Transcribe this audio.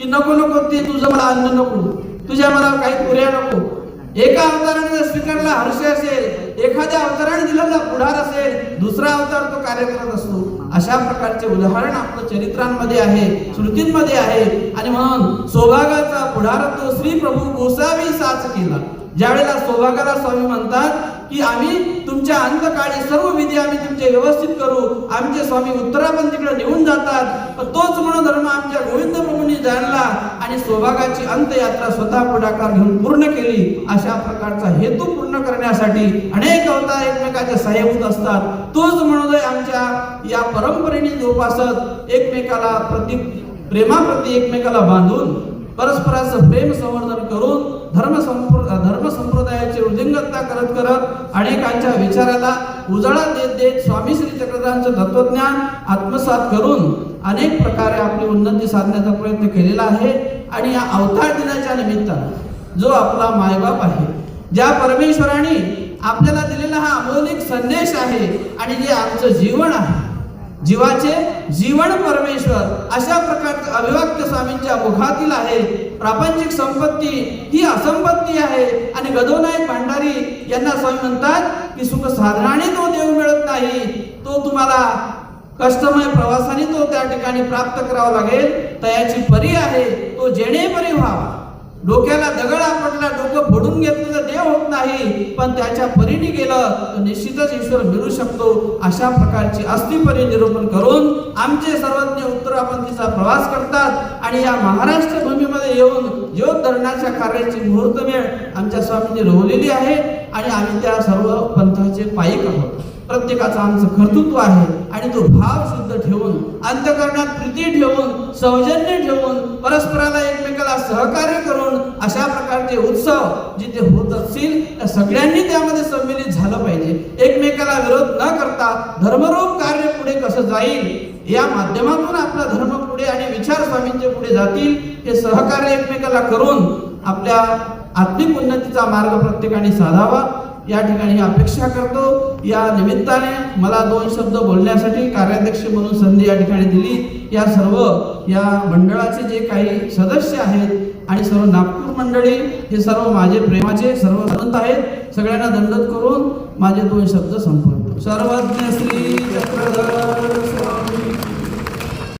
की नको नको ते तुझं मला अन्न नको. तुझ्या मला काही पुऱ्या नको. एका अवताराने जर स्वीकारला हर्ष असेल एखाद्या अवताराने दिलेला पुढार असेल दुसरा अवतार तो कार्य करत असतो. अशा प्रकारचे उदाहरण आपलं चरित्रांमध्ये आहे स्मृतींमध्ये आहे. आणि म्हणून सौभागाचा पुढार तो श्री प्रभू गोसावी साच केला. ज्यावेळेला सौभागाला स्वामी म्हणतात की आम्ही तुमच्या अंतकाळी सर्व विधी आम्ही तुमचे व्यवस्थित करू. आमचे स्वामी उत्तरापंथीकडे निघून जातात. पण तोच मनोधर्म आमच्या गोविंद प्रभूंनी जाणला आणि सौभागाची अंतयात्रा स्वतः पुढाकार घेऊन पूर्ण केली. अशा प्रकारचा हेतू पूर्ण करण्यासाठी अनेक अवतार एकमेकाच्या सहाय्यभूत असतात. तोच मनोदय आमच्या या परंपरेने जोपासत एकमेकाला प्रति प्रेमाप्रती एकमेकाला बांधून परस्पराचं प्रेम संवर्धन करून धर्म धर्म संप्रदायाची वृद्धिंगतता करत करत अनेकांच्या विचाराला उजाळा देत देत स्वामी श्री चक्रधरांचं तत्वज्ञान आत्मसात करून अनेक प्रकारे आपली उन्नती साधण्याचा प्रयत्न केलेला आहे. आणि या अवतार दिनाच्या निमित्तानं जो आपला मायबाप आहे ज्या परमेश्वराने आपल्याला दिलेला हा अमौलिक संदेश आहे आणि जे आमचं जीवन आहे जीवाचे जीवन परमेश्वर अशा प्रकारचं अभिवाक्य स्वामींच्या मुखातील आहे. प्रापंचिक संपत्ती ही असंपत्ती आहे. आणि गदोनायक भांडारी यांना स्वामी म्हणतात की सुख साधनाने तो देव मिळत नाही. तो तुम्हाला कष्टमय प्रवासाने तो त्या ठिकाणी प्राप्त करावा लागेल. तयाची परी आहे. तो जेणे परी व्हावा. डोक्याला दगड आपटला डोकं फोडून घेतलं तर देव होत नाही पण त्याच्या परीने गेलं तर निश्चितच ईश्वर मिळू शकतो. अशा प्रकारची अस्थिपरी निरूपण करून आमचे सर्वज्ञ उत्तरापंथीचा प्रवास करतात आणि या महाराष्ट्र भूमीमध्ये येऊन योग धरण्याच्या कार्याची मुहूर्त वेळ आमच्या स्वामींनी रोवलेली आहे आणि आम्ही त्या सर्व पंथाचे पायिक आहोत. प्रत्येकाचं आमचं कर्तृत्व आहे आणि तो भाव शुद्ध ठेवून अंतकरणात प्रीती ठेवून सौजन्य ठेवून परस्पराला एकमेकाला सहकार्य करून अशा प्रकारचे उत्सव जिथे होत असतील त्या सगळ्यांनी त्यामध्ये सम्मिलित झालं पाहिजे. एकमेकाला विरोध न करता धर्मरूप कार्य पुढे कसं जाईल या माध्यमातून आपला धर्म पुढे आणि विचार स्वामींचे पुढे जातील हे सहकार्य एकमेकाला करून आपल्या आत्मिक उन्नतीचा मार्ग प्रत्येकाने साधावा. या ठिकाणी अपेक्षा करतो. या निमित्ताने मला दोन शब्द बोलण्यासाठी कार्याध्यक्ष म्हणून संधी या ठिकाणी दिली. या सर्व या मंडळाचे जे काही सदस्य आहेत आणि सर्व नागपूर मंडळी हे सर्व माझे प्रेमाचे सर्व संत आहेत. सगळ्यांना दंडत करून माझे दोन शब्द संपवतो. सर्वज्ञ श्री चक्रधर